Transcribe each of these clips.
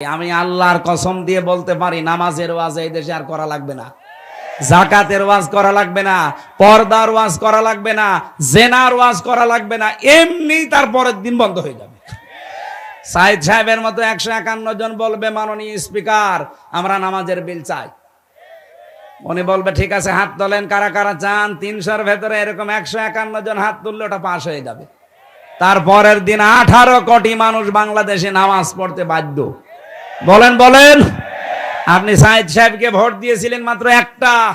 আমি আল্লাহর কসম দিয়ে বলতে পারি, নামাজের ওয়াজ এই দেশে আর করা লাগবে না। জাকাতের ওয়াজ করা লাগবে না, পর্দার ওয়াজ করা লাগবে না, জেনার ওয়াজ করা লাগবে না, এমনি তার পরের দিন বন্ধ হয়ে যাবে। সাইদ সাহেবের মতো একশো একান্ন জন বলবে, মাননীয় স্পিকার, আমরা নামাজের বিল চাই। উনি বলবে, ঠিক আছে, হাত তোলেন, কারা কারা চান, তিনশোর ভেতরে এরকম একশো একান্ন জন হাত তুললে ওটা পাশ হয়ে যাবে। তারপরের দিন আঠারো কোটি মানুষ বাংলাদেশে নামাজ পড়তে বাধ্য। বলেন বলেন। আপনি সাইদ সাহেবকে ভোট দিয়েছিলেন মাত্র একটা।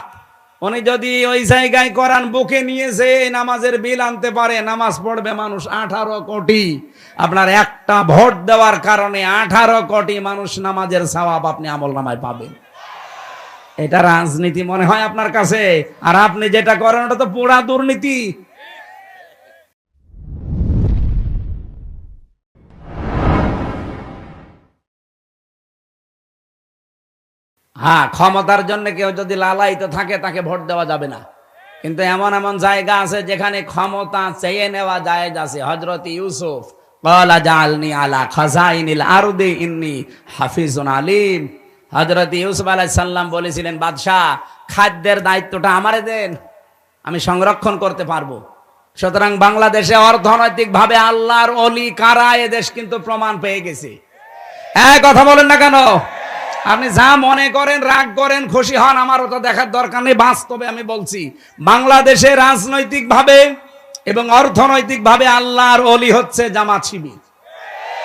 উনি যদি ওই জায়গায় করান বুকে নিয়েছে নামাজের বিল আনতে পারে, নামাজ পড়বে মানুষ আঠারো কোটি। আপনার একটা ভোট দেওয়ার কারণে আঠারো কোটি মানুষ নামাজের সওয়াব আপনি আমল নামায় পাবেন। এটা রাজনীতি মনে হয় আপনার কাছে। আর আপনি যেটা করেন, ওটা তো পুরা দুর্নীতি। হ্যাঁ ক্ষমতার জন্য কেউ যদি লালায়িত থাকে, তাকে ভোট দেওয়া যাবে না। কিন্তু এমন এমন জায়গা আছে যেখানে ক্ষমতা চেয়ে নেওয়া যায় আছে। হজরত ইউসুফ কলা জালনি আলা খাজাইনিল ইন্নি হাফিজুন আলিম। হজরত ইউসুফ বলেছিলেন, বাদশাহ, খাদ্যের দায়িত্বটা আমারে দেন, আমি সংরক্ষণ করতে পারব। সুতরাং বাংলাদেশে অর্থনৈতিক ভাবে আল্লাহর অলি কারা এদেশ কিন্তু প্রমাণ পেয়ে গেছে। হ্যাঁ কথা বলেন না কেন? আপনি যা মনে করেন, রাগ করেন, খুশি হন আমার ওটা দেখার দরকার নেই, বাস্তবে আমি বলছি, বাংলাদেশে রাজনৈতিক ভাবে এবং অর্থনৈতিক ভাবে আল্লাহর অলি হচ্ছে জামাত শিবির।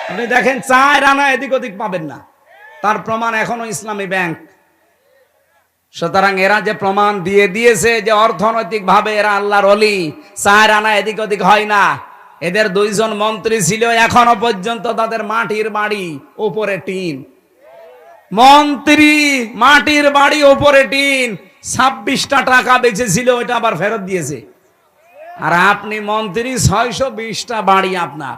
আপনি দেখেন, চায় রানা এদিক ওদিক পাবেন না। তার প্রমাণ এখনও ইসলামী ব্যাংক। সুতরাং এরা যে প্রমাণ দিয়ে দিয়েছে যে অর্থনৈতিক ভাবে এরা আল্লাহর অলি চায় রানা এদিক ওদিক হয় না। এদের দুইজন মন্ত্রী ছিল, এখনও পর্যন্ত তাদের মাটির বাড়ি উপরে টিন। মন্ত্রী মাটির বাড়ি ওপরে টিন, ছাব্বিশটা টাকা বেঁচেছিল, ওইটা আবার ফেরত দিয়েছে। আর আপনি মন্ত্রী, ছয়শো বিশটা বাড়ি আপনার।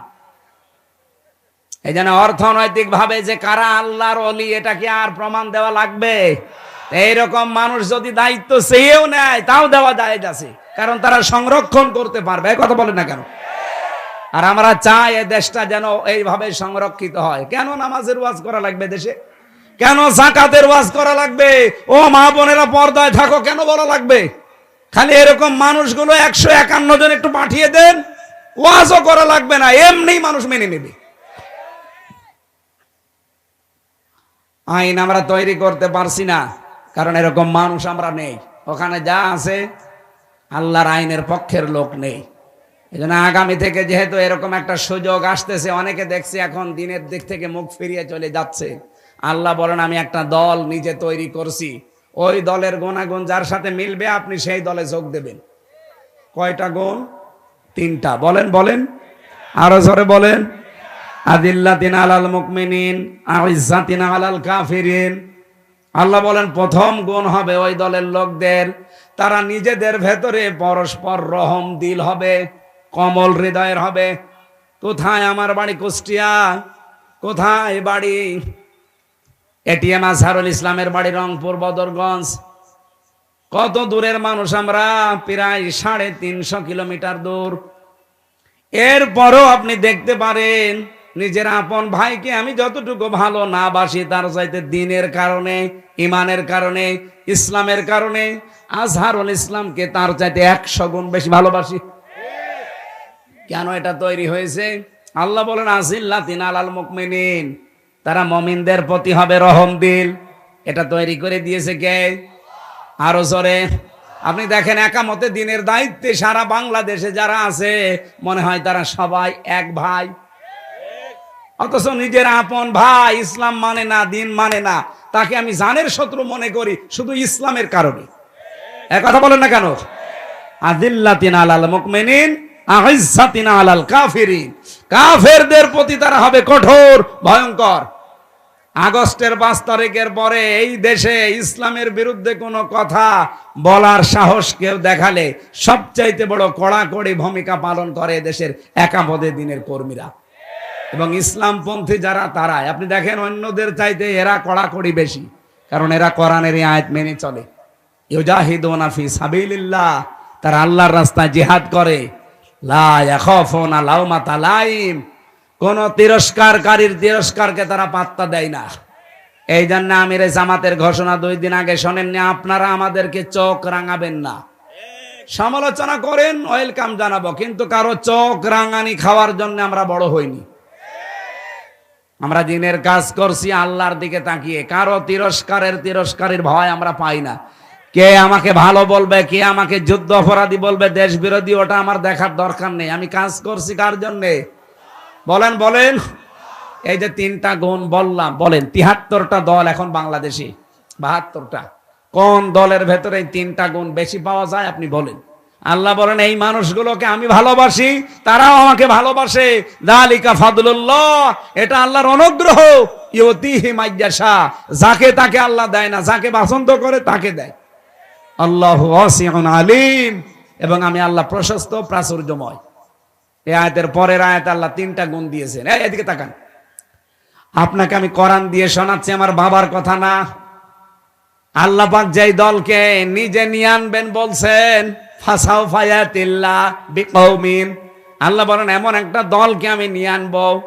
এই জন্য অর্থনৈতিক ভাবে যে কারা আল্লাহর অলি, এটা কি আর প্রমাণ দেওয়া লাগবে? এইরকম মানুষ যদি দায়িত্ব চেয়েও নেয়, তাও দেওয়া যায় আছে। কারণ তারা সংরক্ষণ করতে পারবে কথা বলে না কেন? আর আমরা চাই এই দেশটা যেন এইভাবে সংরক্ষিত হয়। কেন নামাজের ওয়াজ করা লাগবে দেশে? কেন জাকাতের ওয়াজ করা লাগবে? ও মা বোনেরা পর্দায় থাকো, কেন বলা লাগবে? খালি এরকম মানুষগুলো একশো একান্ন জন একটু পাঠিয়ে দেন, ওয়াজও করা লাগবে না, এমনি মানুষ মেনে নেবে। আইন আমরা তৈরি করতে পারছি না, কারণ এরকম মানুষ আমরা নেই। ওখানে যা আছে, আল্লাহর আইনের পক্ষের লোক নেই। এই আগামী থেকে যেহেতু এরকম একটা সুযোগ আসতেছে, অনেকে দেখছে এখন দিনের দিক থেকে মুখ ফিরিয়ে চলে যাচ্ছে। আল্লাহ বলেন, আমি একটা দল নিজে তৈরি করছি। ওই দলের গুণাগুণ যার সাথে মিলবে, আপনি সেই দলে যোগ দেবেন। কয়টা গুণ? তিনটা। বলেন বলেন। আরও জোরে বলেন। আদিল্লাতিন আলাল মুকমিনিন আইজাতিন আলাল কাফিরিন। আল্লাহ বলেন, প্রথম গুণ হবে ওই দলের লোকদের। তারা নিজেদের ভেতরে পরস্পর রহম দিল হবে, কমল হৃদয়ের হবে। কোথায় আমার বাড়ি কুষ্টিয়া? কোথায় বাড়ি এটিএম আজহারুল ইসলামের বাড়ি রংপুর, বদরগঞ্জ। কত দূরের মানুষ আমরা? প্রায় সাড়ে তিনশো কিলোমিটার দূর। এরপরও আপনি দেখতে পারেন, নিজের আপন ভাইকে আমি যতটুকু ভালো না বাসি, তার চাইতে দিনের কারণে, ইমানের কারণে, ইসলামের কারণে, আজহারুল ইসলামকে তার চাইতে একশো গুণ বেশি ভালোবাসি। কেন এটা তৈরি হয়েছে? আল্লাহ বলেন আসিল্লা তিন আলাল মুকমিনিন। তারা মমিনদের প্রতি হবে রহম দিল। এটা তৈরি করে দিয়েছে কে? আরও জোরে। আপনি দেখেন একামতে দিনের দায়িত্বে সারা বাংলাদেশে যারা আছে, মনে হয় তারা সবাই এক ভাই। অথচ নিজের আপন ভাই ইসলাম মানে না, দিন মানে না। তাকে আমি জানের শত্রু মনে করি, শুধু ইসলামের কারণে। কথা বলেন না কেন? আদিল্লাতিন আলাল মুকমিনিন কাফেরদের প্রতি তারা হবে কঠোর, ভয়ঙ্কর। আগস্টের পাঁচ তারিখের পরে এই দেশে ইসলামের বিরুদ্ধে কোনো কথা বলার সাহস কেউ দেখালে সবচাইতে বড় কড়াকড়ি ভূমিকা পালন করে দেশের একাপদে দিনের কর্মীরা। এবং ইসলামপন্থী যারা, তারাই। আপনি দেখেন অন্যদের চাইতে এরা কড়াকড়ি বেশি, কারণ এরা কোরআনের আয়াত মেনে চলে। ইউজাহিদুনা ফি সাবিলিল্লাহ, তারা আল্লাহর রাস্তায় জিহাদ করে লাইম। কোন তিরস্কারকারীর তিরস্কারকে তারা পাত্তা দেয় না। এই জন্য আমির জামাতের ঘোষণা দুই দিন আগে শোনেননি, আপনারা আমাদেরকে চোখ রাঙাবেন না। সমালোচনা করেন, ওয়েলকাম জানাব, কিন্তু কারও চোখ রাঙানি খাওয়ার জন্য আমরা বড় হইনি। আমরা দিনের কাজ করছি, আল্লাহর দিকে তাকিয়ে। কারও তিরস্কারের তিরস্কারের ভয় আমরা পাই না। কে আমাকে ভালো বলবে, কে আমাকে যুদ্ধ অপরাধী বলবে, দেশ বিরোধী, ওটা আমার দেখার দরকার নেই। আমি কাজ করছি কার জন্যে? বলেন বলেন। এই যে তিনটা গুণ বললাম, বলেন, তিহাত্তরটা দল এখন বাংলাদেশি, বাহাত্তরটা। কোন দলের ভেতরে তিনটা গুণ বেশি পাওয়া যায় আপনি বলেন। আল্লাহ বলেন, এই মানুষগুলোকে আমি ভালোবাসি, তারাও আমাকে ভালোবাসে। দালিকা ফাদুল্লাহ এটা আল্লাহর অনুগ্রহ। ইয়তিহি মাইয়াশা, যাকে তাকে আল্লাহ দেয় না, যাকে পছন্দ করে তাকে দেয়। আল্লাহ আলিম। এবং আমি আল্লাহ প্রশস্ত, প্রাচুর্যময়। এই আয়াতের পরের আয়াত আল্লাহ তিনটা গুণ দিয়েছেন। এদিকে তাকান। আপনাকে আমি কোরআন দিয়ে শোনাচ্ছি, আমার বাবার কথা না। আল্লাহ পাক যেই দলকে নিজে নিয়ে আনবেন বলছেন ফাসাও ফায়াতিল্লা বিকৌমিন। আল্লাহ বলেন, এমন একটা দলকে আমি নিয়ে আনব।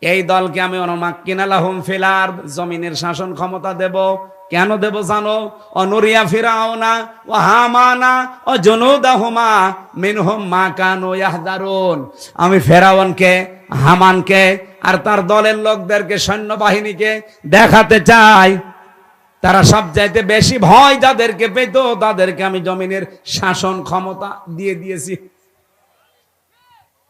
এই দলকে আমি অনমাক্কিনালাহুম ফিলার জমিনের শাসন ক্ষমতা দেব। কেন দেব জানো? অনুরিয়া ফিরাওনা ও হামানা ও জনুদাহুমা, মিনহুম মা কানু ইয়াহদারুন। আমি ফেরাউনকে হামানকে আর তার দলের লোকদেরকে, সৈন্যবাহিনীকে দেখাতে চাই। তারা সব চাইতে বেশি ভয় যাদেরকে পেত, তাদেরকে আমি জমিনের শাসন ক্ষমতা দিয়ে দিয়েছি।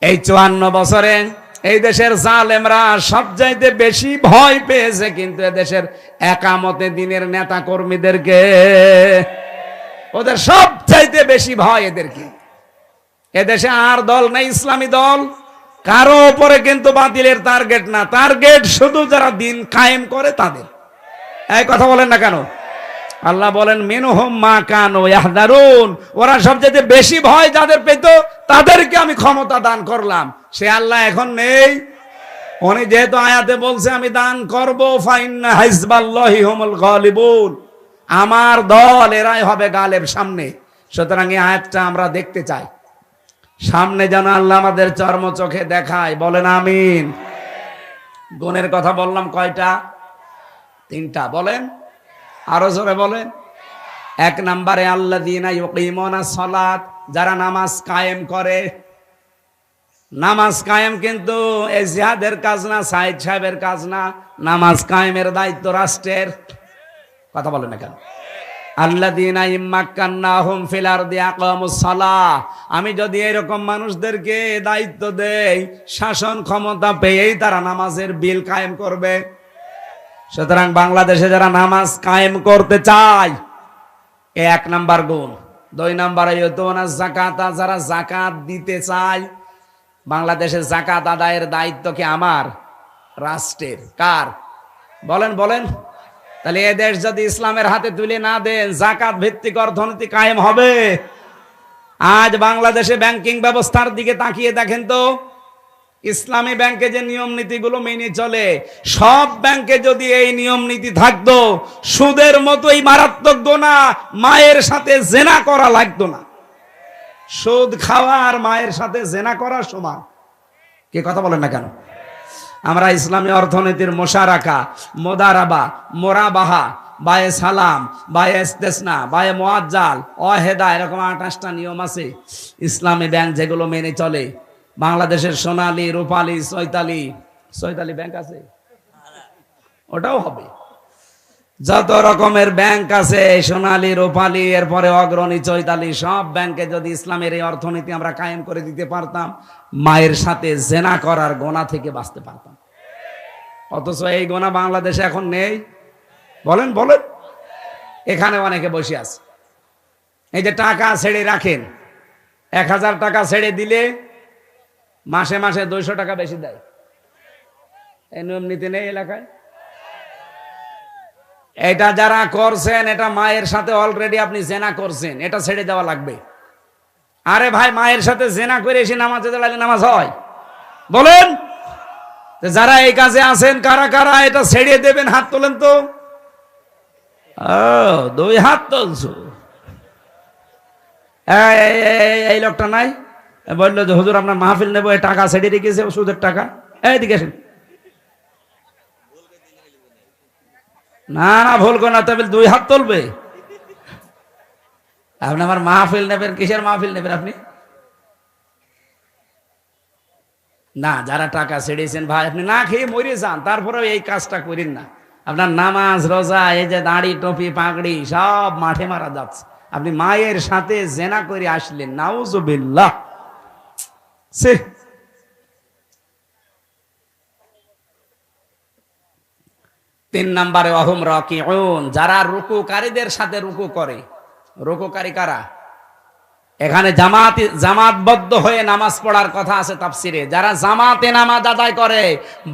এই চুয়ান্ন বছরে এই দেশের জালেমরা সব চাইতে বেশি ভয় পেয়েছে কিন্তু এদেশের একামতে দিনের নেতা কর্মীদেরকে ওদের সব চাইতে বেশি ভয় এদেরকে। এদেশে আর দল নেই, ইসলামী দল। কারও উপরে কিন্তু বাতিলের টার্গেট না। টার্গেট শুধু যারা দিন কায়েম করে তাদের। এই কথা বলেন না কেন? আল্লাহ বলেন, মিনহুম মা কানো ইয়াহদারুন। ওরা সবচেয়ে বেশি ভয় যাদের পেত, তাদেরকে আমি ক্ষমতা দান করলাম। সে আল্লাহ এখন নেই। উনি যেহেতু আয়াতে বলছে, আমি দান করব, ফাইন্না হাইজবাল্লাহি হুমুল গালিবুন। আমার দল, এরাই হবে গালেব সামনে। সুতরাং এই আয়াতটা আমরা দেখতে চাই। সামনে যেন আল্লাহ আমাদের চর্ম চোখে দেখায়। বলেন, আমিন। গুণের কথা বললাম কয়টা? তিনটা। বলেন আরও জোরে বলেন এক নম্বরে আল্লাহ দিনা সলাত, যারা নামাজ কায়েম করে। নামাজ কায়েম কিন্তু এই জিহাদের কাজ না সাইদ সাহেবের কাজ না, নামাজ কায়েমের দায়িত্ব রাষ্ট্রের। কথা বলেন না কেন? আমি যদি এরকম মানুষদেরকে দায়িত্ব দেই, শাসন ক্ষমতা পেয়েই তারা নামাজের বিল কায়েম করবে। সুতরাং বাংলাদেশে যারা নামাজ কায়েম করতে চায় এক নাম্বার গুণ। দুই নাম্বার জাকাতা যারা জাকাত দিতে চায়, বাংলাদেশে জাকাত আদায়ের দায়িত্ব কি আমার? রাষ্ট্রের। কার? বলেন বলেন। তাহলে এ দেশ যদি ইসলামের হাতে তুলে না দেন জাকাত ভিত্তিক অর্থনীতি কায়েম হবে। আজ বাংলাদেশে ব্যাংকিং ব্যবস্থার দিকে তাকিয়ে দেখেন তো ইসলামী ব্যাংকে যে নিয়ম নীতিগুলো মেনে চলে, সব ব্যাংকে যদি এই নিয়ম নীতি থাকতো, সুদের মতোই মারাত্মক গোনা মায়ের সাথে জেনা করা লাগতো না। সুদ খাওয়া আর মায়ের সাথে জেনা করা সমান। কে কথা বলেন না কেন? আমরা ইসলামী অর্থনীতির মোশারাকা, মোদারাবা, মোরাবাহা, বায়ে সালাম, বায়ে ইস্তেসনা, বায়ে মোয়াজ্জাল, অহেদা, এরকম আঠাশটা নিয়ম আছে। ইসলামী ব্যাংক যেগুলো মেনে চলে বাংলাদেশের সোনালী, রূপালী, চৈতালি। চৈতালি ব্যাংক আছে? ওটাও হবে। যত রকমের ব্যাংক আছে, সোনালি, রূপালী, এরপরে অগ্রণী, চৈতালি, সব ব্যাংকে যদি ইসলামের এই অর্থনীতি আমরা কায়েম করে দিতে পারতাম, মায়ের সাথে জেনা করার গোনা থেকে বাঁচতে পারতাম। অথচ এই গোনা বাংলাদেশে এখন নেই। বলেন বলেন। এখানে অনেকে বসে আছে। এই যে টাকা ছেড়ে রাখেন, এক হাজার টাকা ছেড়ে দিলে মাসে মাসে দুইশো টাকা বেশি দেয়। এই নিয়ম নীতি নেই এলাকায়? এটা যারা করছেন, এটা মায়ের সাথে অলরেডি আপনি জেনা করছেন, এটা ছেড়ে দেওয়া লাগবে। আরে ভাই, মায়ের সাথে জেনা করে এসে নামাজে দাঁড়ালে নামাজ হয়। বলেন যারা এই কাজে আছেন, কারা কারা, এটা ছেড়ে দেবেন, হাত তোলেন তো। দুই হাত তুলছো। এই লোকটা নাই? বলল যে, হুজুর আপনার মাহফিল নেব টাকা ছেড়ে রেখেছে সুদের টাকা। এইদিকে আসেন। না না, ভুল না, তবে দুই হাত তুলবে। আপনি আমার মাহফিল নেবেন, কিসের মাহফিল নেবেন আপনি? না, যারা টাকা ছেড়েছেন, ভাই, আপনি না খেয়ে মরে যান তারপরে এই কাজটা করেন না। আপনার নামাজ, রোজা, এই যে দাড়ি, টপি, পাগড়ি, সব মাঠে মারা যাচ্ছে। আপনি মায়ের সাথে জেনা করে আসলেন, নাউজুবিল্লাহ। সে তিন নম্বরে অহম রকি যারা রুকুকারীদের সাথে রুকু করে। রুকুকারী কারা? এখানে জামাত, জামাতবদ্ধ হয়ে নামাজ পড়ার কথা আছে তাফসিরে। যারা জামাতে নামাজ আদায় করে,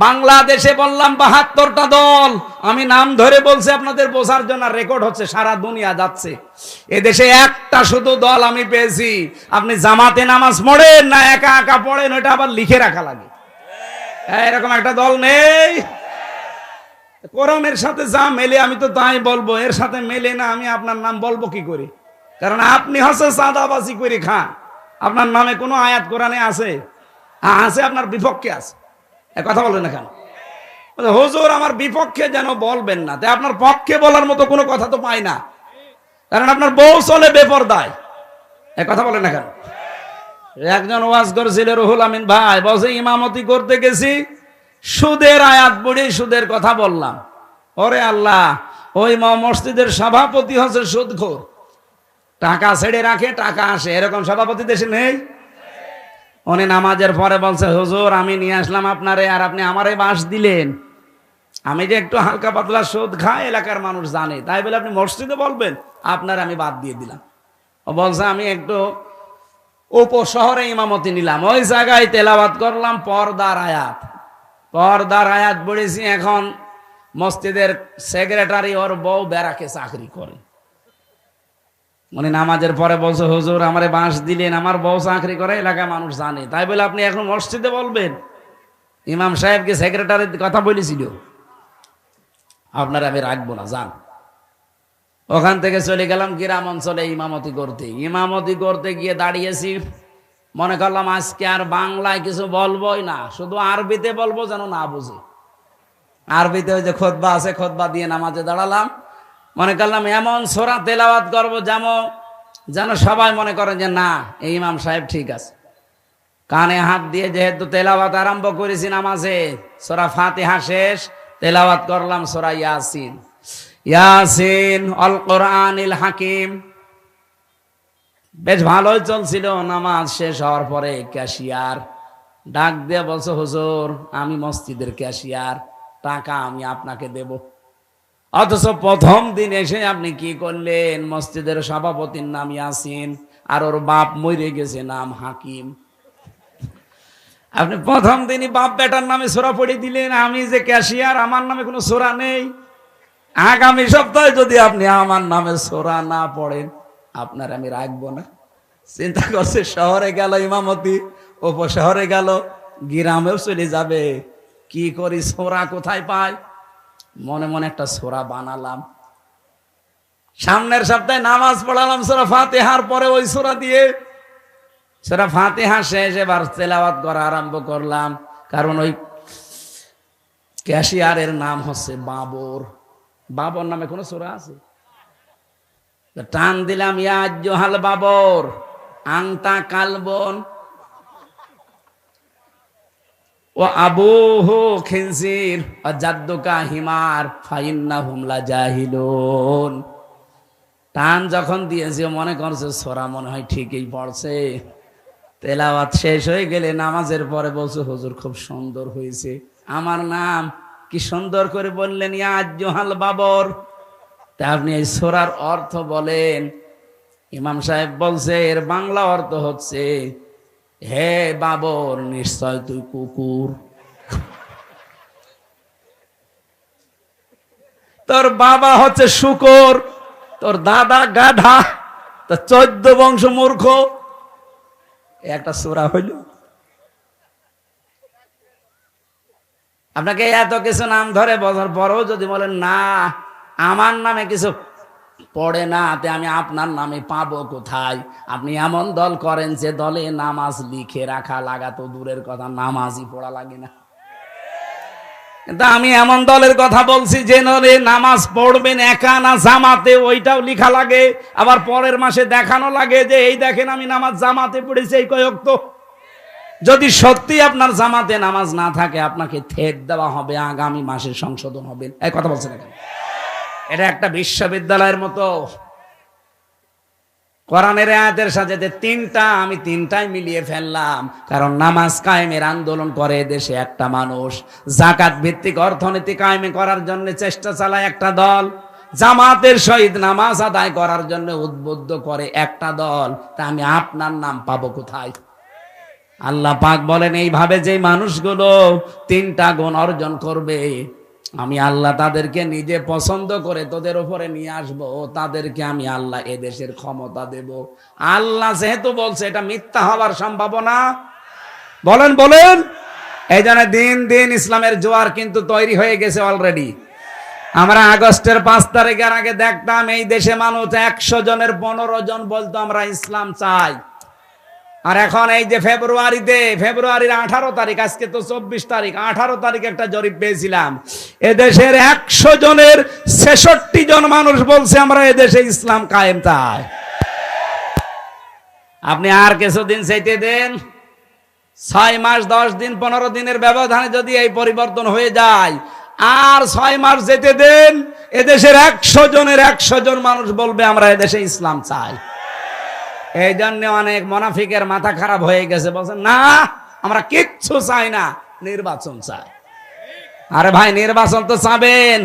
বাংলাদেশে বললাম বাহাত্তরটা দল। আমি নাম ধরে বলছি আপনাদের বোঝার জন্য রেকর্ড হচ্ছে, সারা দুনিয়া যাচ্ছে। এদেশে একটা শুধু দল আমি পেয়েছি। আপনি জামাতে নামাজ পড়েন না একা একা পড়েন ওটা আবার লিখে রাখা লাগে। এরকম একটা দল নেই। কোরআনের সাথে যা মেলে, আমি তো তাই বলব। এর সাথে মেলে না, আমি আপনার নাম বলব কি করে? কারণ আপনি হচ্ছে চাঁদাবাজি করে খান। আপনার নামে কোনো আয়াত কোরআনে আছে? হ্যাঁ, আছে আপনার বিপক্ষে আছে। কথা বলবেন না কেন? হুজুর আমার বিপক্ষে যেন বলবেন না। তাই আপনার পক্ষে বলার মতো কোনো কথা তো পাই না। কারণ আপনার বউ চলে বেপরদায়। এ কথা বলেন না কেন? একজন ওয়াজ করেছিল রুহুল আমিন ভাই বলছে ইমামতি করতে গেছি। সুদের আয়াত পড়ে সুদের কথা বললাম। ওরে আল্লাহ ওই মসজিদের সভাপতি হচ্ছে সুদখোর। টাকা ছেড়ে রাখে, টাকা আসে। এরকম সভাপতি দেশে নেই? উনি নামাজের পরে বলছে, হুজুর, আমি নিয়ে আসলাম আপনারে আর আপনি আমারে বাস দিলেন। আমি যে একটু হালকা পাতলা সুদ খাই, এলাকার মানুষ জানে। তাই বলে আপনি মসজিদে বলবেন, আপনার আমি বাদ দিয়ে দিলাম। ও বলছে, আমি একটু উপশহরে ইমামতি নিলাম। ওই জায়গায় তেলাবাদ করলাম, পর্দার আয়াত। পর্দার আয়াত পড়েছি, এখন মসজিদের সেক্রেটারি ওর বউ বেড়াকে চাকরি করে। মানে নামাজের পরে বলছে, হুজুর, আমারে বাঁশ দিলেন, আমার বউ চাকরি করে এলাকায় মানুষ জানে। তাই বলে আপনি এখন মসজিদে বলবেন? ইমাম সাহেবকে সেক্রেটারির কথা বলেছিল। আপনারা আমি রাখব না, যান। ওখান থেকে চলে গেলাম গ্রাম অঞ্চলে ইমামতি করতে। ইমামতি করতে গিয়ে দাঁড়িয়েছি। মনে করলাম, আজকে আর বাংলায় কিছু বলবোই না, শুধু আরবিতে বলব যেন না বুঝে। আরবিতে ওই যে খোদবা আছে, খোদবা দিয়ে নামাজে দাঁড়ালাম। মনে করলাম, এমন সোরা তেলাওয়াত করব যেমন যেন সবাই মনে করে যে না, এই ইমাম সাহেব ঠিক আছে। কানে হাত দিয়ে যেহেতু তেলাওয়াত আরম্ভ করেছি নামাজে, সোরা ফাতিহা শেষ, তেলাওয়াত করলাম সোরা ইয়াসিন। ইয়াসিন অল কোরআনিল হাকিম। বেশ ভালোই চলছিল, নামাজ শেষ হওয়ার পরে ক্যাশিয়ার। ডাক দিয়ে বলছে, হুজুর, আমি মসজিদের ক্যাশিয়ার, টাকা আমি আপনাকে দেব। অথচ প্রথম দিন এসে আপনি কি করলেন? মসজিদের সভাপতির নাম ইয়াসিন, আর ওর বাপ মরে গেছে, নাম হাকিম। আপনি প্রথম দিনই বাপ বেটার নামে সোরা পড়ে দিলেন, আমি যে ক্যাশিয়ার, আমার নামে কোনো সোরা নেই। আগামী সপ্তাহে যদি আপনি আমার নামে সোরা না পড়েন, আপনার আমি রাখব না। চিন্তা করছে, শহরে গেল ইমামতি, উপশহরে গেল, গ্রামেও চলে যাবে। কি করি, সোরা কোথায় পাই মনে মনে একটা সোরা বানালাম। সামনের সপ্তাহে নামাজ পড়ালাম সোরা ফাতেহার পরে ওই সোরা দিয়ে। সোরা ফাতেহা শেষ, এবার তেলাওয়াত করা আরম্ভ করলাম। কারণ ওই ক্যাশিয়ারের নাম হচ্ছে বাবর। বাবর নামে কোনো সোরা আছে? টান দিলাম ইয়াজ জোহাল বাবর, আংতা কালবন ও আবুহু খিনসির ও জাদ্দুকা হিমার ফাইন্না হুমলা জাহিলুন টান যখন দিয়েছে, মনে করছে সোরা মনে হয় ঠিকই পড়ছে। তেলাওয়াত শেষ হয়ে গেলে নামাজের পরে বলছে, হুজুর, খুব সুন্দর হয়েছে। আমার নাম কি সুন্দর করে বললেন ইয়াজ জোহাল বাবর? তা আপনি এই সোরার অর্থ বলেন। ইমাম সাহেব বলছে, এর বাংলা অর্থ হচ্ছে হে বাবর, নিশ্চয় তুই কুকুর। তোর বাবা হচ্ছে শুকর, তোর দাদা গাধা, তোর চোদ্দ বংশ মূর্খ। একটা সোরা হইল। আপনাকে এত কিছু নাম ধরে বছর পরেও যদি বলেন, না, আমার নামে কিছু পড়ে না, তে আমি আপনার নামে পাবো কোথায়? আপনি এমন দল করেন যে দলে নামাজ লিখে রাখা লাগা তো দূরের কথা, নামাজই পড়া লাগে না। কিন্তু আমি এমন দলের কথা বলছি যে নলে নামাজ পড়বেন একা না জামাতে, ওইটাও লিখা লাগে। আবার পরের মাসে দেখানো লাগে যে, এই দেখেন আমি নামাজ জামাতে পড়েছি, এই কয়েক তো। যদি সত্যি আপনার জামাতে নামাজ না থাকে, আপনাকে থেট দেওয়া হবে, আগামী মাসে সংশোধন হবে। এই কথা বলছেন কেন এটা একটা বিশ্ববিদ্যালয়ের মতো। কোরআনের আয়াতের সাথে যে তিনটা, আমি তিনটাই মিলিয়ে ফেললাম। কারণ নামাজ কায়েমের আন্দোলন করে দেশে একটা মানুষ। জাকাত ভিত্তিক অর্থনীতি কায়েমে করার জন্য চেষ্টা চালায় একটা দল। জামাতের সহিত নামাজ আদায় করার জন্য উদ্বুদ্ধ করে একটা দল। তা আমি আপনার নাম পাবো কোথায়? আল্লাহ পাক বলেন, এইভাবে যে মানুষগুলো তিনটা গুণ অর্জন করবে আমি আল্লাহ তাদেরকে নিজে পছন্দ করে তোদের উপরে নিয়ে আসব তাদেরকে আমি আল্লাহ এদেশের ক্ষমতা দেব। আল্লাহ যেহেতু বলছে, এটা মিথ্যা হওয়ার সম্ভাবনা। বলেন বলেন। এই জন্য দিন দিন ইসলামের জোয়ার কিন্তু তৈরি হয়ে গেছে অলরেডি আমরা আগস্টের পাঁচ তারিখের আগে দেখতাম, এই দেশে মানুষ একশো জনের পনেরো জন বলতো, আমরা ইসলাম চাই। আর এখন এই যে ফেব্রুয়ারিতে, ফেব্রুয়ারির আঠারো তারিখ, আজকে তো চব্বিশ তারিখ, আঠারো তারিখ একটা জরিপ পেয়েছিলাম। এদেশের একশো জনের ছেষট্টি জন মানুষ বলছে আমরা এদেশে ইসলাম কায়েম তাই। আপনি আর কিছুদিন চাইতে দেন, ছয় মাস, দশ দিন, পনেরো দিনের ব্যবধানে যদি এই পরিবর্তন হয়ে যায়, আর ছয় মাস যেতে দেন, এদেশের একশো জনের একশো জন মানুষ বলবে আমরা এদেশে ইসলাম চাই। এই জন্য অনেক মোনাফিকের মাথা খারাপ হয়ে গেছে। বলছেন না, আমরা কিচ্ছু চাই না, নির্বাচন চাই। আরে ভাই, নির্বাচন তো চাবেন।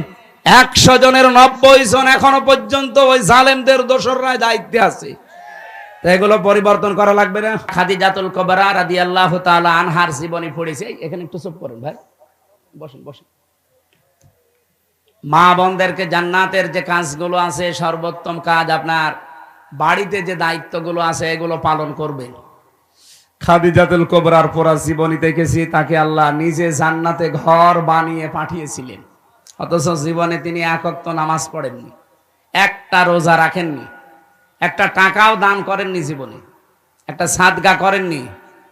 একশো জনের নব্বই জন এখনও পর্যন্ত ওই জালেমদের দোসররাই দায়িত্বে আছে। এগুলো পরিবর্তন করা লাগবে না। খাদিজাতুল কবরা রাদি আল্লাহ আনহার জীবনী পড়েছে। এখানে একটু চুপ করুন ভাই। বসুন বসুন। মা বোনদেরকে জান্নাতের যে কাজগুলো আছে, সর্বোত্তম কাজ আপনার বাড়িতে যে দায়িত্বগুলো আছে, এগুলো পালন করবে। খাদিজাতুল কোবরার পরা জীবনী দেখেছি, তাকে আল্লাহ নিজে জান্নাতে ঘর বানিয়ে পাঠিয়েছিলেন। অথচ জীবনে তিনি একত্ব নামাজ পড়েননি, একটা রোজা রাখেননি, একটা টাকাও দান করেননি জীবনে, একটা সাদগা করেননি,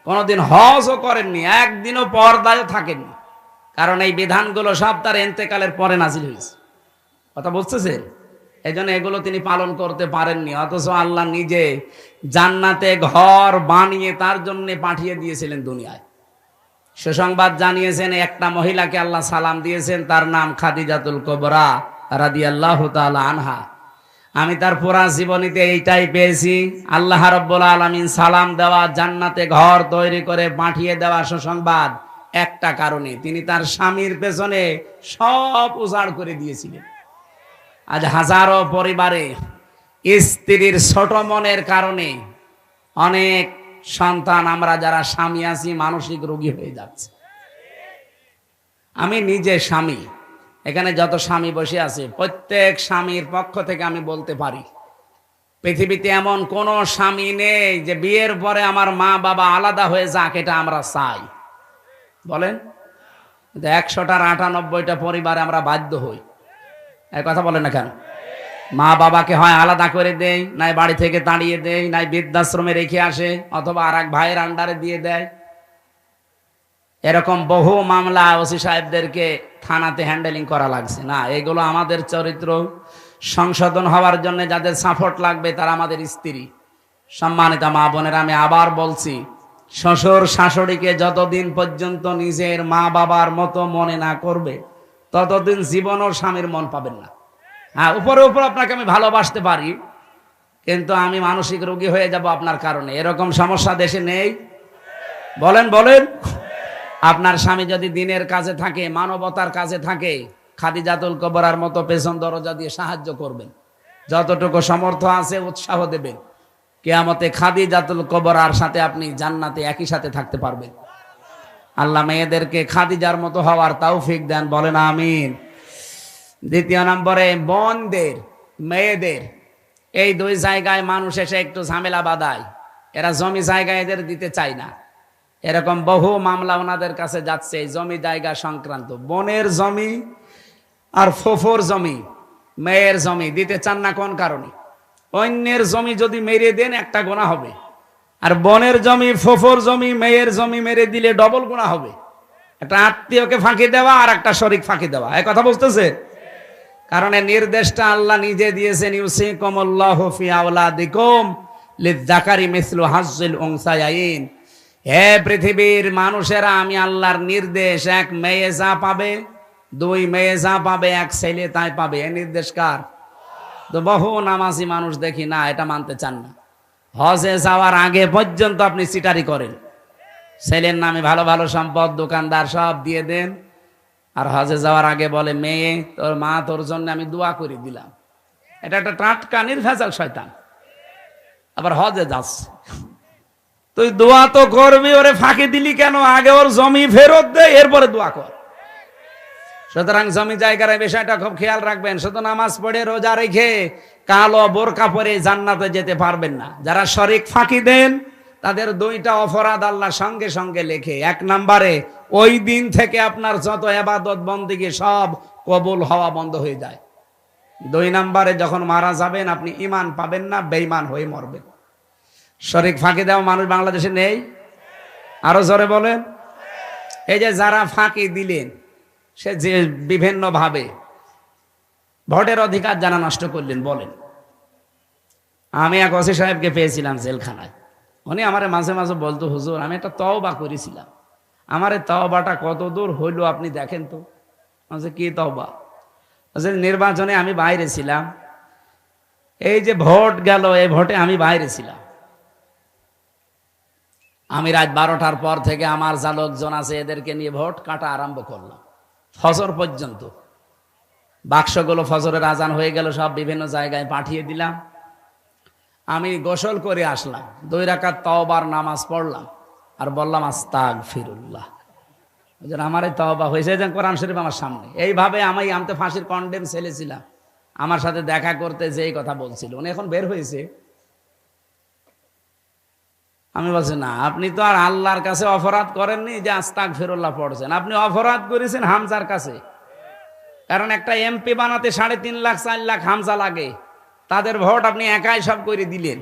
কোনোদিন হজও করেননি, একদিনও পর্দায়ও থাকেননি। কারণ এই বিধানগুলো সব তার এন্তেকালের পরে নাজিল হয়েছে। কথা বুঝতেছেন? এই জন্য এগুলো তিনি পালন করতে পারেননি। অথচ আল্লাহ নিজে জান্নাতে ঘর বানিয়ে তার জন্য পাঠিয়ে দিয়েছিলেন দুনিয়ায়। সুসংবাদ জানিয়েছেন, একটা মহিলাকে আল্লাহ সালাম দিয়েছেন, তার নাম খাদিজাতুল কবরা রাদি আল্লাহ আনহা। আমি তার পুরা জীবনীতে এইটাই পেয়েছি, আল্লাহ রব্বুল আলমিন সালাম দেওয়া, জান্নাতে ঘর তৈরি করে পাঠিয়ে দেওয়া সুসংবাদ একটা কারণে। তিনি তার স্বামীর পেছনে সব উজাড় করে দিয়েছিলেন। আজ হাজারো পরিবারে স্ত্রীর ছোট মনের কারণে অনেক সন্তান আমরা যারা স্বামী আছি, মানসিক রোগী হয়ে যাচ্ছে। আমি নিজে স্বামী। এখানে যত স্বামী বসে আছে, প্রত্যেক স্বামীর পক্ষ থেকে আমি বলতে পারি, পৃথিবীতে এমন কোন স্বামী নেই যে বিয়ের পরে আমার মা বাবা আলাদা হয়ে যাক, এটা আমরা চাই। বলেন? একশোটার আটানব্বইটা পরিবারে আমরা বাধ্য হই। কথা বলেন না কেন? মা বাবাকে হয় আলাদা করে দেই নাই বাড়ি থেকে তাড়িয়ে দেয়, নাই বৃদ্ধাশ্রমে রেখে আসে, অথবা আর এক ভাইয়ের আন্ডারে দিয়ে দেয়। এরকম বহু মামলা ওসি সাহেবদেরকে থানাতে হ্যান্ডেলিং করা লাগছে। না, এগুলো আমাদের চরিত্র। সংশোধন হওয়ার জন্য যাদের সাপোর্ট লাগবে, তারা আমাদের স্ত্রী। সম্মানিতা মা বোনের, আমি আবার বলছি, শ্বশুর শাশুড়িকে যতদিন পর্যন্ত নিজের মা বাবার মতো মনে না করবে ততদিন জীবনও স্বামীর মন পাবেন না। হ্যাঁ উপরে উপর আপনাকে আমি ভালোবাসতে পারি, কিন্তু আমি মানসিক রোগী হয়ে যাব আপনার কারণে। এরকম সমস্যা দেশে নেই। বলেন বলেন। আপনার স্বামী যদি দিনের কাজে থাকে, মানবতার কাজে থাকে, খাদিজাতুল কবরার মতো পেছন দরজা দিয়ে সাহায্য করবেন। যতটুকু সমর্থ আছে উৎসাহ দেবেন। কেয়ামতে খাদিজাতুল কবরার সাথে আপনি জান্নাতে একই সাথে থাকতে পারবেন। আল্লাহ মেয়েদেরকে খাদিজার মতো হওয়ার তৌফিক দেন, বলেন আমিন। দ্বিতীয় নম্বরে, বোনদের, মেয়েদের, এই দুই জায়গায় মানুষ এসে একটু ঝামেলা বাঁধায়। এরা জমি জায়গা এদের দিতে চায় না। এরকম বহু মামলা ওনাদের কাছে যাচ্ছে, এই জমি জায়গা সংক্রান্ত। বনের জমি আর ফোফোর জমি, মেয়ের জমি, দিতে চান না কোন কারণে? অন্যের জমি যদি মেরে দেন, একটা গোনা হবে। আর বনের জমি, ফোফোর জমি, মেয়ের জমি মেরে দিলে ডবল গুণা হবে। একটা আত্মীয়কে ফাঁকি দেওয়া আর একটা শরিক ফাঁকি দেওয়া। এই কথা বুঝতেছে? কারণ এই নির্দেশটা আল্লাহ নিজে দিয়েছেন ইউসিকুম আল্লাহু ফি আওলাদিকুম লিযাকারি মিসলু হাজ্জিল উনসায়াইন। হে পৃথিবীর মানুষেরা, আমি আল্লাহর নির্দেশ, এক মেয়ে যা পাবে, দুই মেয়ে যা পাবে, এক ছেলে তাই পাবে। এই নির্দেশ কার? তো বহু নামাজি মানুষ দেখি, না, এটা মানতে চান না। হজে যাওয়ার আগে পর্যন্ত আপনি সিটারি করেন। ছেলের নামে ভালো ভালো সম্পদ, দোকানদার সব দিয়ে দেন। আর হজে যাওয়ার আগে বলে, মেয়ে, তোর মা তোর জন্য আমি দোয়া করে দিলাম। এটা একটা টাটকা, নির্ভেজাল শয়তান। আবার হজে যাচ্ছে তুই দোয়া তো করবি, ওরে ফাঁকি দিলি কেন? আগে ওর জমি ফেরত দে, এরপরে দোয়া কর। সুতরাং জমি জায়গার বিষয়টা খুব খেয়াল রাখবেন। শুধু নামাজ পড়ে রোজা রেখে কালো বোরকা পরে জান্নাতে যেতে পারবেন না। যারা শরিক ফাঁকি দেন, তাদের দুইটা অপরাধ আল্লাহ সঙ্গে সঙ্গে লেখে। এক নাম্বারে, ওই দিন থেকে আপনার যত এবাদত বন্দিকে সব কবুল হওয়া বন্ধ হয়ে যায়। দুই নাম্বারে, যখন মারা যাবেন, আপনি ইমান পাবেন না বেইমান হয়ে মরবেন। শরিক ফাঁকি দেওয়া মানুষ বাংলাদেশে নেই? আরও জোরে বলেন। এই যে যারা ফাঁকি দিলেন, সে যে বিভিন্নভাবে ভোটের অধিকার জানা নষ্ট করলেন, বলেন। আমি এক ওসি সাহেবকে পেয়েছিলাম জেলখানায়। উনি আমার মাঝে মাঝে বলতো, হুজুর, আমি একটা তওবা করেছিলাম। আমার তওবাটা কত দূর হইল আপনি দেখেন তো? বলছে, কি তওবা? নির্বাচনে আমি বাইরে ছিলাম। এই যে ভোট গেল, এই ভোটে আমি বাইরে ছিলাম। আমি রাত বারোটার পর থেকে আমার যা লোকজন আছে, এদেরকে নিয়ে ভোট কাটা আরম্ভ করলাম। ফজর পর্যন্ত। বাক্সগুলো ফজরের আজান হয়ে গেল, সব বিভিন্ন জায়গায় পাঠিয়ে দিলাম। আমি গোসল করে আসলাম। দুই রাকাত তওবার নামাজ পড়লাম। আর বললাম আস্তাগ ফিরুল্লাহ আমার এই তওবা হয়েছে। যে কোরআন শরীফ আমার সামনে। এইভাবে আমি আমি তো ফাঁসির কন্ডেম ছেলেছিলাম আমার সাথে দেখা করতে যে এই কথা বলছিল। উনি এখন বের হয়েছে। আমি বলছি, না, আপনি তো আর আল্লাহর কাছে অপরাধ করেননি যে আস্তাক ফেরুল্লাহ পড়ছেন। আপনি অপরাধ করেছেন হামজার কাছে। কারণ একটা এমপি বানাতে সাড়ে তিন লাখ, চার লাখ হামজা লাগে। তাদের ভোট আপনি একাই সব করে দিলেন।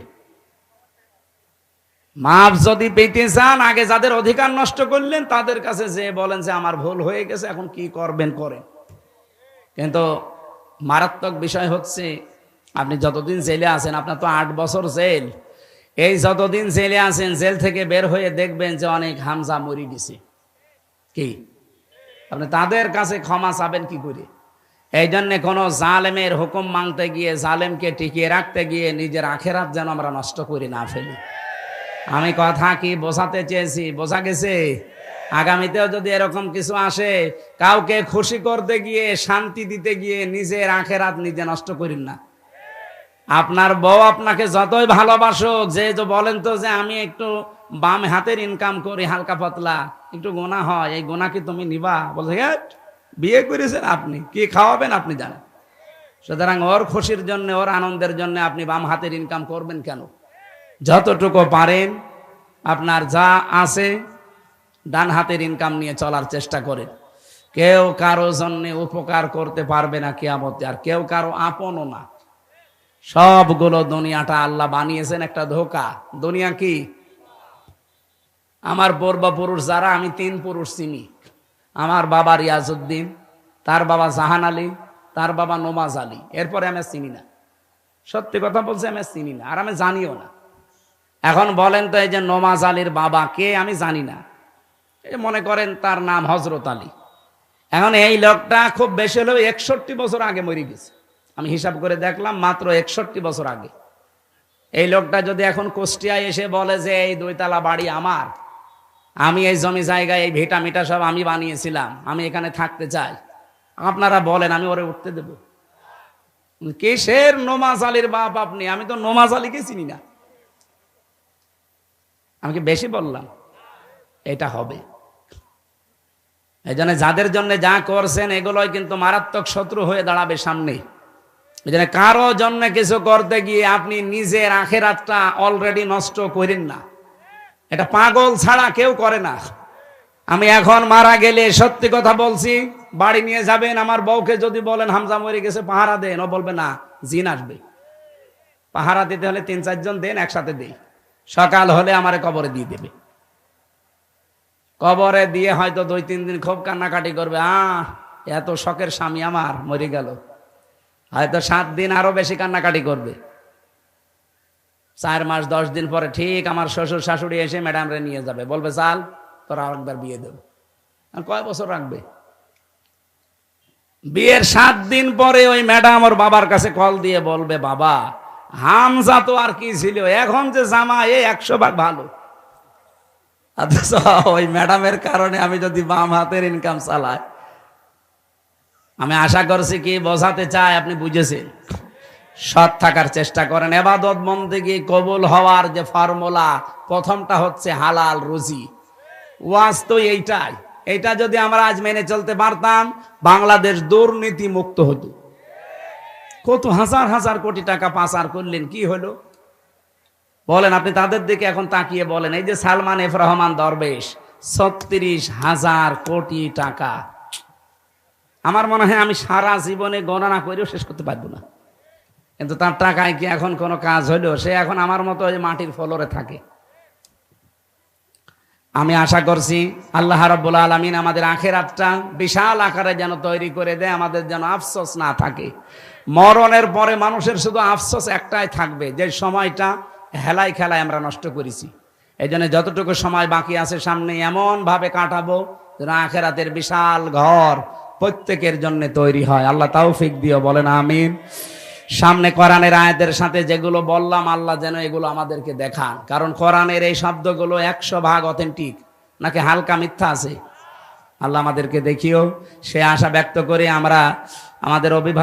মাপ যদি পেতে চান, আগে যাদের অধিকার নষ্ট করলেন, তাদের কাছে যে বলেন যে আমার ভুল হয়ে গেছে, এখন কি করবেন, করেন। কিন্তু মারাত্মক বিষয় হচ্ছে, আপনি যতদিন জেলে আছেন, আপনার তো আট বছর জেল। এই যতদিন জেলে আছেন, জেল থেকে বের হয়ে দেখবেন যে অনেক হামজা মরি গেছে। কি? আপনি তাদের কাছে ক্ষমা চাবেন কি করে? এই জন্যে কোনো জালেমের হুকুম মানতে গিয়ে জালেমকে টিকিয়ে রাখতে গিয়ে নিজের আখেরাত যেন আমরা নষ্ট করি না ফেলি। আমি কথা কি বোঝাতে চেয়েছি? বোঝা গেছে? আগামীতেও যদি এরকম কিছু আসে কাউকে খুশি করতে গিয়ে শান্তি দিতে গিয়ে নিজের আখেরাত নিজে নষ্ট করিন না। আপনার বউ আপনাকে যতই ভালোবাসুক যে বলেন তো যে আমি একটু বাম হাতের ইনকাম করি হালকা পাতলা একটু গোনা হয় এই গোনা কি তুমি নিবা? বলছে "হ্যাট, বিয়ে করেছেন আপনি, কি খাওয়াবেন আপনি জানেন। সুতরাং ওর খুশির জন্য, ওর আনন্দের জন্য আপনি বাম হাতের ইনকাম করবেন কেন? যতটুকু পারেন, আপনার যা আছে, ডান হাতের ইনকাম নিয়ে চলার চেষ্টা করেন। কেউ কারও জন্য উপকার করতে পারবে না কেয়ামতে, আর কেউ কারও আপনও না। সবগুলো দুনিয়াটা আল্লাহ বানিয়েছেন একটা ধোকা। দুনিয়া কি? আমার পূর্বপুরুষ যারা, আমি তিন পুরুষ চিনি। আমার বাবা রিয়াজউদ্দিন, তার বাবা জাহান আলী, তার বাবা নোমাজ আলী। এরপরে আমি চিনি না। সত্যি কথা বলছি, আমি চিনি না, আর আমি জানিও না। এখন বলেন তো এই যে নোমাজ আলীর বাবা কে, আমি জানি না। এই মনে করেন তার নাম হজরত আলী। এখন এই লোকটা খুব বেশি হলেও একষট্টি বছর আগে মরে গেছে। আমি হিসাব করে দেখলাম, মাত্র একষট্টি বছর আগে। এই লোকটা যদি এখন কুষ্টিয়ায় এসে বলে যে, এই দুইতলা বাড়ি আমার। আমি এই জমি জায়গায় এই ভিটা মিটা সব আমি বানিয়েছিলাম, আমি এখানে থাকতে চাই। আপনারা বলেন, আমি ওরে উঠতে দেব। কিসের নোমাজ আলীর বাপ আপনি? আমি তো নোমাজ আলীকে চিনি না। আমি কি বেশি বললাম? এটা হবে। এই জন্য যাদের জন্য যা করছেন, এগুলোই কিন্তু মারাত্মক শত্রু হয়ে দাঁড়াবে সামনে। এই জন্য কারও জন্য কিছু করতে গিয়ে আপনি নিজের আখেরাতটা অলরেডি নষ্ট করেন না। এটা পাগল ছাড়া কেউ করে না। আমি এখন মারা গেলে সত্যি কথা বলছি, বাড়ি নিয়ে যাবেন, আমার বউকে যদি বলেন, হামজা মরে গেছে, পাহারা দেন। ও বলবে, না, জিন আসবে। পাহারা দিতে হলে তিন চারজন দেন, একসাথে দেই। সকাল হলে আমার কবরে দিয়ে দেবে। কবরে দিয়ে হয়তো দুই, তিন দিন খুব কান্নাকাটি করবে, আহ, এত শখের স্বামী আমার, মরে গেল। হয়তো সাত দিন আরও বেশি কান্নাকাটি করবে। চার মাস, দশ দিন পরে ঠিক আমার শ্বশুর শাশুড়ি এসে ম্যাডামরে নিয়ে যাবে। বলবে, চাল, তোরা আরেকবার বিয়ে দেবো। আর কয় বছর রাখবে? বিয়ের সাত দিন পরে ওই ম্যাডাম ওর বাবার কাছে কল দিয়ে বলবে, বাবা, হামজা তো আর কি ছিল? এখন যে জামা, এ একশো ভাগ ভালো। ওই ম্যাডামের কারণে আমি যদি বাম হাতের ইনকাম চালাই, আমি আশা করছি কি বোঝাতে চাই আপনি বুঝেছেন? সৎ থাকার চেষ্টা করেন। এবাদত বন্দেগি কবুল হওয়ার যে ফর্মুলা, প্রথমটা হচ্ছে হালাল রুজি। ওয়াজ এইটাই। এইটা যদি আমরা আজ মেনে চলতে পারতাম, বাংলাদেশ দুর্নীতি মুক্ত হতো। কত হাজার হাজার কোটি টাকা পাচার করলেন, কি হলো? বলেন, আপনি তাদের দিকে এখন তাকিয়ে বলেন, এই যে সালমান এফ রহমান দরবেশ, ছত্রিশ হাজার কোটি টাকা। আমার মনে হয় আমি সারা জীবনে গণনা করেও শেষ করতে পারব না। কিন্তু তার টাকায় কি এখন কোনো কাজ হইল? সে এখন আমার মতো ওই মাটির ফলরে থাকে। আমি আশা করছি আল্লাহ রাব্বুল আলমিন আমাদের আখেরাতটা বিশাল আকারে যেন তৈরি করে দেয়, আমাদের যেন আফসোস না থাকে। মরণের পরে মানুষের শুধু আফসোস একটাই থাকবে, যে সময়টা হেলাই খেলায় আমরা নষ্ট করেছি। এই জন্য যতটুকু সময় বাকি আছে সামনে এমন ভাবে কাটাবো যেন আখেরাতের বিশাল ঘর প্রত্যেকের জন্য তৈরি হয়। আল্লাহ তাওফিক দিও, বলেন আমিন। সামনে কোরআনের আয়াতের সাথে যেগুলো বললাম, আল্লাহ যেন এগুলো আমাদেরকে দেখান। কারণ কোরআনের এই শব্দগুলো একশো ভাগ অথেন্টিক নাকি হালকা মিথ্যা আছে? আল্লাহ আমাদেরকে দেখিও, সে আশা ব্যক্ত করে আমরা আমাদের অভিভাবক